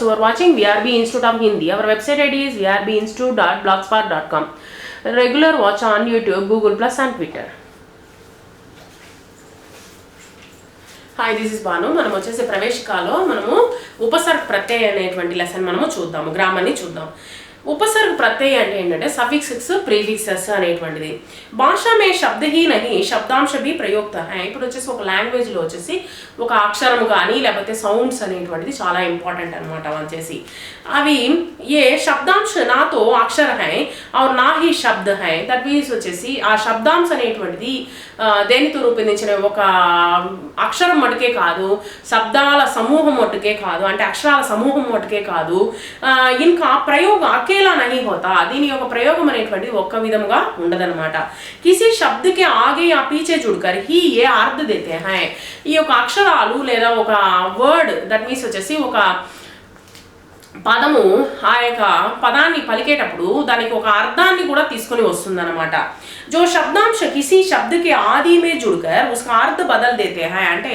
So for watching VRB institute of Hindi our website ID is VRB institute dot blogspot dot com regular watch on YouTube Google plus and Twitter hi this is Banu మనం వచ్చేసి ప్రవేశికాలో మనము ఉపసర్ ప్రత్యయ అనేటువంటి lesson మనము చూద్దాము. గ్రామాన్ని చూద్దాం. ఉపసర్గ ప్రత్యయ అంటే ఏంటంటే సఫిక్సెస్ ప్రీఫిక్సెస్ అనేటువంటిది. భాషా మే శబ్ద ప్రయోక్త హై. ఇప్పుడు వచ్చేసి ఒక లాంగ్వేజ్లో వచ్చేసి ఒక అక్షరం కానీ లేకపోతే సౌండ్స్ అనేటువంటిది చాలా ఇంపార్టెంట్ అనమాట వచ్చేసి. అవి ఏ శబ్దాంశ నాతో అక్షర హై ఆర్ నా హీ శబ్ద హై. దట్ మీన్స్ వచ్చేసి ఆ శబ్దాంశ అనేటువంటిది దేనితో రూపొందించిన ఒక అక్షరం మటుకే కాదు శబ్దాల సమూహం మటుకే కాదు అంటే అక్షరాల సమూహం మటుకే కాదు ఇంకా ప్రయోగం అకేలా నహి హోతా. దీని యొక్క ప్రయోగం అనేటువంటిది ఒక్క విధంగా ఉండదనమాట కిసి శబ్దకి ఆగే ఆ పీచే చూడకర్ హీ ఏ అర్థ దేతే హాయ్ ఈ యొక్క అక్షరాలు లేదా ఒక వర్డ్ దట్ మీన్స్ వచ్చేసి ఒక పదము ఆ యొక్క పదాన్ని పలికేటప్పుడు దానికి ఒక అర్థాన్ని కూడా తీసుకొని వస్తుందన్నమాట. జో శబ్దాంశ కిసి శబ్దకి ఆదిమే జుడుకర్ ఉస్క అర్థ బదల్ దేతే హాయ్ అంటే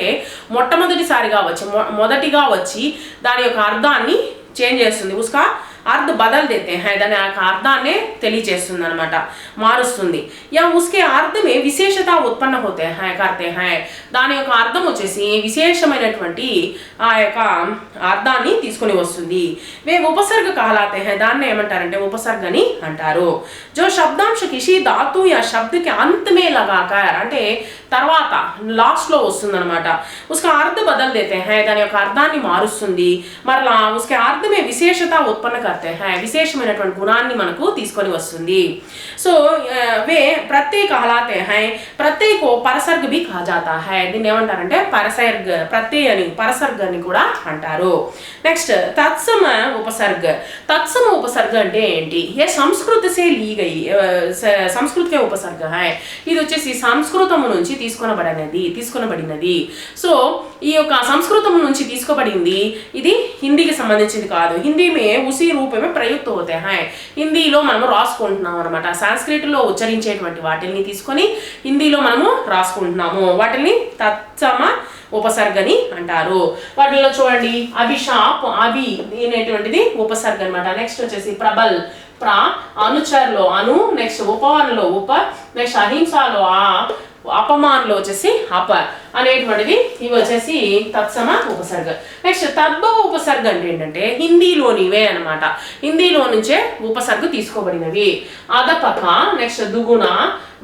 మొట్టమొదటిసారిగా వచ్చి మొదటిగా వచ్చి దాని యొక్క అర్థాన్ని చేంజ్ చేస్తుంది. ఉస్కా అర్థ బదల్ దేతే హై దాని యొక్క అర్థాన్నే తెలియజేస్తుంది అనమాట మారుస్తుంది. యా ఉస్కే అర్థమే విశేషత ఉత్పన్న హోతే హై కర్తే హై. దాని యొక్క అర్థం వచ్చేసి విశేషమైనటువంటి ఆ యొక్క అర్థాన్ని తీసుకొని వస్తుంది. వే ఉపసర్గ కహలాతే హై దాన్ని ఏమంటారంటే ఉపసర్గని అంటారు. జో శబ్దాంశ కిషి ధాతు యా శబ్దకి అంతమే లగాకర్ అంటే తర్వాత లాస్ట్లో వస్తుందనమాట ఉస్క అర్థ బదల్ దేతే హై దాని యొక్క అర్థాన్ని మారుస్తుంది. మరలా ఉస్కే అర్థమే విశేషత ఉత్పన్న కర్తే హై విశేషమైనటువంటి గుణాన్ని మనకు తీసుకొని వస్తుంది. సో వే ప్రత్యేక హలాతే హై ప్రత్యేక పరసర్గ్ బి కాజాతా హై. దీన్ని ఏమంటారంటే పరసర్గ్ ప్రత్యేక అని పరసర్గ్ అని కూడా అంటారు. నెక్స్ట్ తత్సమ ఉపసర్గ. తత్సమ ఉపసర్గ అంటే ఏంటి? ఏ సంస్కృత సే అయ్యి సంస్కృతికే ఉపసర్గ హై. ఇది వచ్చేసి సంస్కృతము నుంచి తీసుకొనబడినది తీసుకొనబడినది. సో ఈ యొక్క సంస్కృతం నుంచి తీసుకోబడింది. ఇది హిందీకి సంబంధించింది కాదు. హిందీ మే ఉసి రూపమే ప్రయుక్త అవుతాయి హాయ్ హిందీలో మనము రాసుకుంటున్నాం అనమాట సాంస్క్రిట్లో ఉచ్చరించేటువంటి వాటిని తీసుకొని హిందీలో మనము రాసుకుంటున్నాము. వాటిని తత్సమ ఉపసర్గని అంటారు. వాటిలో చూడండి. అభిషాప్ అభి అనేటువంటిది ఉపసర్గ అనమాట నెక్స్ట్ వచ్చేసి ప్రబల్ ప్ర అనుచర్లో అను నెక్స్ట్ ఉపవనలో ఉప నెక్స్ట్ అహింసలో ఆ అపమాన్లో వచ్చేసి అప అనేటువంటిది ఇవి వచ్చేసి తత్సమ ఉపసర్గ. నెక్స్ట్ తద్భవ ఉపసర్గ అంటే ఏంటంటే హిందీలోనివే అనమాట హిందీలో నుంచే ఉపసర్గ తీసుకోబడినవి. అదపక నెక్స్ట్ దుగుణ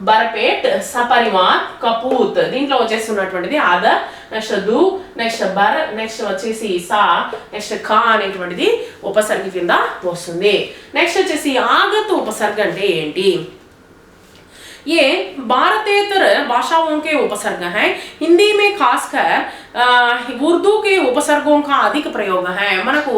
బర్పేట్ సపరివార్ కపూత్. దీంట్లో వచ్చేసి ఉన్నటువంటిది అద నెక్స్ట్ దు నెక్స్ట్ బర్ నెక్స్ట్ వచ్చేసి సా నెక్స్ట్ ఖా అనేటువంటిది ఉపసర్గ కింద వస్తుంది. నెక్స్ట్ వచ్చేసి ఆగత ఉపసర్గ అంటే ఏంటి? ये भारतेतर भाषाओं के उपसर्ग हैं हिंदी में खासकर ఆ, ఉర్దూ కే ఉపసర్గం కా అధిక ప్రయోగ హై మనకు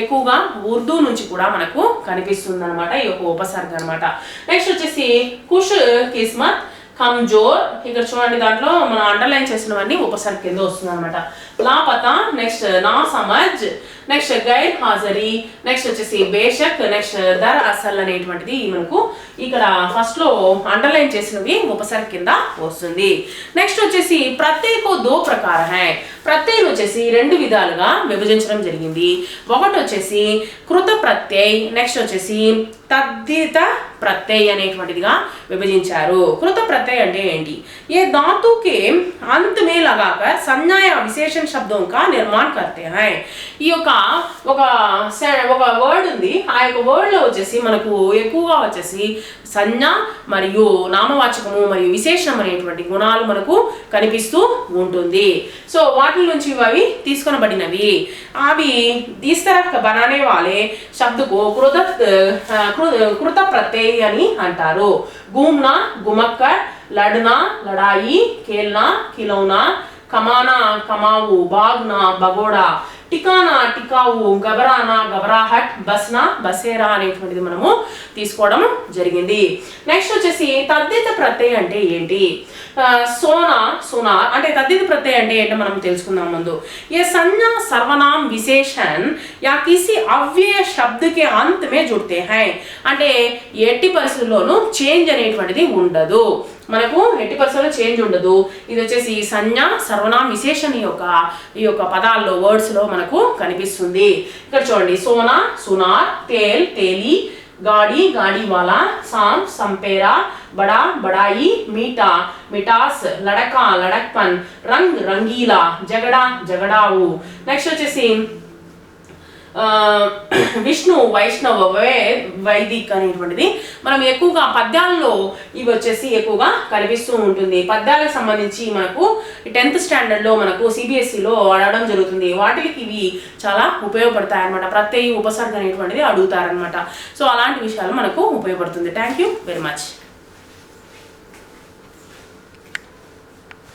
ఎక్కువగా ఉర్దూ నుంచి కూడా మనకు కనిపిస్తుంది అనమాట ఈ యొక్క ఉపసర్గ అనమాట నెక్స్ట్ వచ్చేసి కుష్ కిస్మత్ కమ్జోర్ ఇక్కడ చూడండి దాంట్లో మనం అండర్లైన్ చేసినవన్నీ ఉపసర్గ కింద వస్తుంది అనమాట లాపతా నెక్స్ట్ నా సమజ్ నెక్స్ట్ గైర్ హాజరీ నెక్స్ట్ వచ్చేసి బేషక్ నెక్స్ట్ దర్ అసల్ అనేటువంటిది మనకు ఇక్కడ ఫస్ట్ లో అండర్లైన్ చేసినవి ఉపసర్గ కింద వస్తుంది నెక్స్ట్ వచ్చేసి ప్రత్యేక దో ప్రకార హై ప్రత్యయం వచ్చేసి రెండు విధాలుగా విభజించడం జరిగింది ఒకటి వచ్చేసి కృత ప్రత్యయ్ నెక్స్ట్ వచ్చేసి తద్దిత ప్రత్యయ్ అనేటువంటిదిగా విభజించారు కృత ప్రత్యయ్ అంటే ఏంటి ఏ धातु के अंत में लगाकर संज्ञा या विशेषण शब्दों का निर्माण करते हैं ఈ యొక్క ఒక ఒక వర్డ్ ఉంది. ఆ యొక్క వర్డ్లో వచ్చేసి మనకు ఎక్కువగా వచ్చేసి సంజ్ఞ మరియు నామవాచకము మరియు విశేషణం అనేటువంటి గుణాలు మనకు కనిపిస్తూ ఉంటుంది. సో వాటి నుంచి అవి తీసుకొనబడినవి. అవి ఈస్తరక్ బనానే వాళ్ళే శబ్దకు కృత కృత ప్రత్యయ అని అంటారు. గుమ్నా గుమక్క లడ్నా లడాయి కేల్నా కిలౌనా కమానా కమావు బాగ్నా బగోడా టికానా టికావు గబరానా గబరాహట్ బస్నా బసేరా అనేటువంటిది మనము తీసుకోవడం జరిగింది. నెక్స్ట్ వచ్చేసి తద్దిత ప్రత్యయం అంటే ఏంటి? సోనా సోనా అంటే తద్దిత ప్రత్యయం అంటే ఏంటో మనం తెలుసుకుందాం ముందు. ఏ సంజ్ఞ సర్వనాం విశేషన్ యా కిసి అవ్యయ శబ్దకి అంతమే జుడితే హై. అంటే ఎట్టి పరిస్థితుల్లోనూ చేంజ్ అనేటువంటిది ఉండదు. మనకు ఎట్టి పరిస్థితుల్లో చేంజ్ ఉండదు. ఇది వచ్చేసి సంజ్ఞ సర్వనామ విశేషణ యొక్క ఈ యొక్క పదాల్లో వర్డ్స్లో మనకు కనిపిస్తుంది. ఇక్కడ చూడండి. సోనా సునార్ తేల్ తేలి గాడి గాడివాలా సాం సంపేరా బడా బడాయి మీటా మిటాస్ లడకా లడక్పన్ రంగ్ రంగీలా జగడా జగడావు. నెక్స్ట్ వచ్చేసి విష్ణు వైష్ణవ వైదిక్ అనేటువంటిది. మనం ఎక్కువగా పద్యాల్లో ఇవి వచ్చేసి ఎక్కువగా కనిపిస్తూ ఉంటుంది. పద్యాలకు సంబంధించి మనకు టెన్త్ స్టాండర్డ్లో మనకు సిబిఎస్ఈలో అడగడం జరుగుతుంది. వాటికి ఇవి చాలా ఉపయోగపడతాయి అనమాట ప్రత్యేక ఉపసర్గ అనేటువంటిది అడుగుతారనమాట సో అలాంటి విషయాలు మనకు ఉపయోగపడుతుంది. Thank you very much.